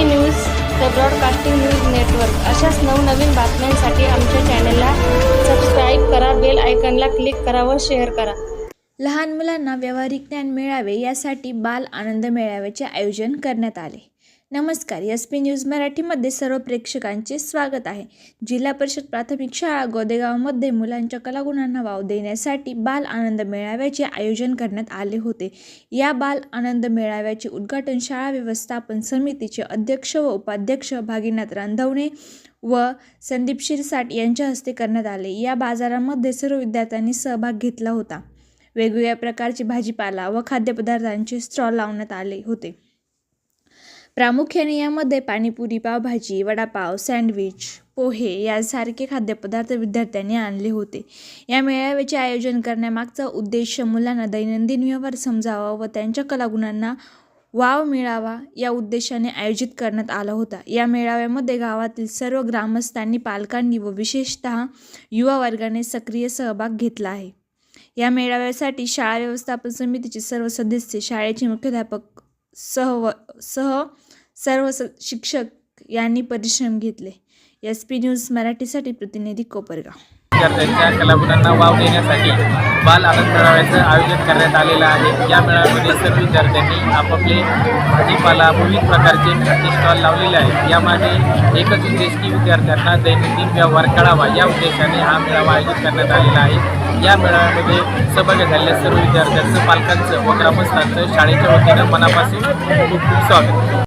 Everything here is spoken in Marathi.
C news the broadcasting news network अशाच नवनवीन बातम्यांसाठी आमच्या चॅनलला सबस्क्राईब करा बेल आयकनला क्लिक करा व शेअर करा. लहान मुलांना व्यावहारिक ज्ञान मिळावे यासाठी बाल आनंद मेळाव्याचे आयोजन करण्यात आले. नमस्कार एस पी न्यूज मराठीमध्ये सर्व प्रेक्षकांचे स्वागत आहे. जिल्हा परिषद प्राथमिक शाळा गोदेगावमध्ये मुलांच्या कलागुणांना वाव देण्यासाठी बाल आनंद मेळाव्याचे आयोजन करण्यात आले होते. या बाल आनंद मेळाव्याचे उद्घाटन शाळा व्यवस्थापन समितीचे अध्यक्ष व उपाध्यक्ष भागीनाथ रांधवणे व संदीप शिरसाट यांच्या हस्ते करण्यात आले. या बाजारामध्ये सर्व विद्यार्थ्यांनी सहभाग घेतला होता. वेगवेगळ्या प्रकारचे भाजीपाला व खाद्यपदार्थांचे स्टॉल लावण्यात आले होते. प्रामुख्याने यामध्ये पाणीपुरी पावभाजी वडापाव सँडविच पोहे यासारखे खाद्यपदार्थ विद्यार्थ्यांनी आणले होते. या मेळाव्याचे आयोजन करण्यामागचा उद्देश मुलांना दैनंदिन व्यवहार समजावा व त्यांच्या कलागुणांना वाव मिळावा या उद्देशाने आयोजित करण्यात आला होता. या मेळाव्यामध्ये गावातील सर्व ग्रामस्थांनी पालकांनी व विशेषतः युवा वर्गाने सक्रिय सहभाग घेतला आहे. या मेळाव्यासाठी शाळा व्यवस्थापन समितीचे सर्व सदस्य शाळेचे मुख्याध्यापक सह व सह सर्व स शिक्षक यांनी परिश्रम घेतले. एस पी न्यूज मराठीसाठी प्रतिनिधी कोपरगाव. विद्यार्थ्यांच्या कलागुणांना वाव देण्यासाठी बाल आनंद मेळाव्याचं आयोजन करण्यात आलेलं आहे. या मेळाव्यामध्ये सर्व विद्यार्थ्यांनी आपापले भाजीपाला विविध प्रकारचे खाद्य स्टॉल लावलेले आहेत. यामागे एकच उद्देश की विद्यार्थ्यांना दैनंदिन व्यवहार कळावा या उद्देशाने हा मेळावा आयोजित करण्यात आलेला आहे. या मेळाव्यामध्ये सहभागी झालेल्या सर्व विद्यार्थ्यांचं पालकांचं व ग्रामस्थांचं शाळेच्या वतीनं मनापासून खूप खूप स्वागत.